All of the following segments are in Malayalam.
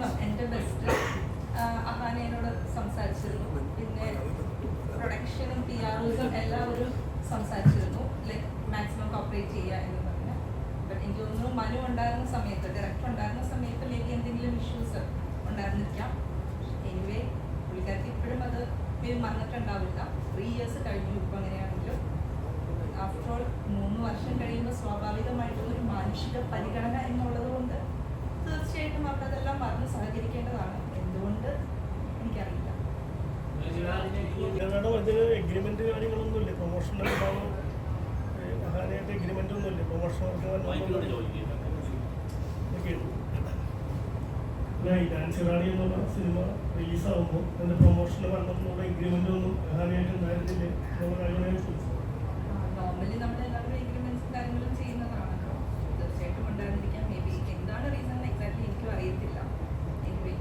മാക്സിമം എന്റെ ബെസ്റ്റ് അഹാനയോട് സംസാരിച്ചിരുന്നു. പിന്നെ പ്രൊഡക്ഷനും പി ആറും എല്ലാവരും സംസാരിച്ചിരുന്നു. ലൈക്ക് മാക്സിമം കോപ്പറേറ്റ് ചെയ്യുക എന്ന് പറഞ്ഞ്. ബട്ട് എനിക്ക് തോന്നുന്നു മനു ഉണ്ടായിരുന്ന സമയത്ത് ഡയറക്ടർ ഉണ്ടായിരുന്ന സമയത്ത് മേ എന്തെങ്കിലും ഇഷ്യൂസ് ഉണ്ടായിരുന്നിരിക്കാം. എനിവേ പുള്ളിക്കാർക്ക് ഇപ്പോഴും അത് പേര് മറന്നിട്ടുണ്ടാവില്ല. ത്രീ ഇയേഴ്സ് കഴിഞ്ഞു ഇപ്പം അങ്ങനെയാണെങ്കിലും. ആഫ്റ്റർ ഓൾ മൂന്ന് വർഷം കഴിയുമ്പോൾ സ്വാഭാവികമായിട്ടുള്ള ഒരു മാനുഷിക പരിഗണന എന്നുള്ളത് ഇതിന് കാര്യങ്ങളൊന്നും കാര്യങ്ങളൊന്നുമില്ല പ്രൊമോഷണൽ ഉണ്ടാവും. മഹാനായിട്ട് എഗ്രിമെന്റ് ഒന്നുമില്ല പ്രൊമോഷൻ മൈക്കിലോട് ചോദിക്കുക ഡാൻസ് റാണി എന്നുള്ള സിനിമ റിലീസ് ആകുമ്പോൾ അതിന്റെ പ്രൊമോഷന് വന്നപ്പോൾ എഗ്രിമെന്റ് ഒന്നും മഹാനായിട്ട് ഉണ്ടായിരുന്നില്ല. എന്നുള്ള കാര്യങ്ങളെ ചോദിച്ചു. നോർമലി നമ്മൾ എല്ലാവരും എഗ്രിമെന്റ്സും കാര്യങ്ങളും ചെയ്യുന്നതാണല്ലോ തീർച്ചയായിട്ടും ഉണ്ടായിരുന്നിരിക്കാം മേ ബി എന്താണ് റീസൺ എക്സാക്ട്ലി എനിക്കും അറിയത്തില്ല. എനിവേ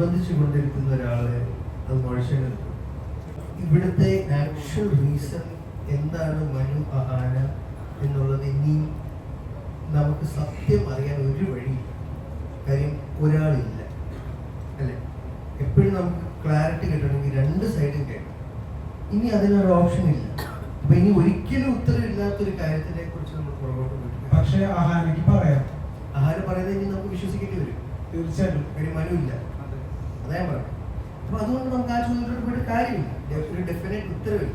നിർബന്ധിച്ചു കൊണ്ടിരിക്കുന്ന ഒരാളെ അത് മനുഷ്യന് ഇവിടുത്തെ ആക്ച്വൽ റീസൺ എന്താണ് മനു അഹാന എന്നുള്ളത് ഇനി നമുക്ക് സത്യം അറിയാൻ ഒരു വഴിയില്ല കാര്യം ഒരാളില്ല. അല്ലെ? എപ്പോഴും നമുക്ക് ക്ലാരിറ്റി കിട്ടണമെങ്കിൽ രണ്ട് സൈഡും കേൾക്കണം. ഇനി അതിനൊരു ഓപ്ഷൻ ഇല്ല. അപ്പൊ ഇനി ഒരിക്കലും ഉത്തരവില്ലാത്തൊരു കാര്യത്തിനെ കുറിച്ച് നമ്മൾ പുറകോട്ട് പോയിട്ടില്ല പക്ഷേ ആഹാരം പറയാം. ആഹാരം പറയുന്നത് ഇനി നമുക്ക് വിശ്വസിക്കേണ്ടി വരും. തീർച്ചയായിട്ടും. കാര്യം മനുവില്ല അതാ ഞാൻ അപ്പൊ അതുകൊണ്ട് നമുക്ക് ആ പോയിട്ട് കാര്യമില്ല. ഒരു ഡെഫിനറ്റ് ഉത്തരവില്ല.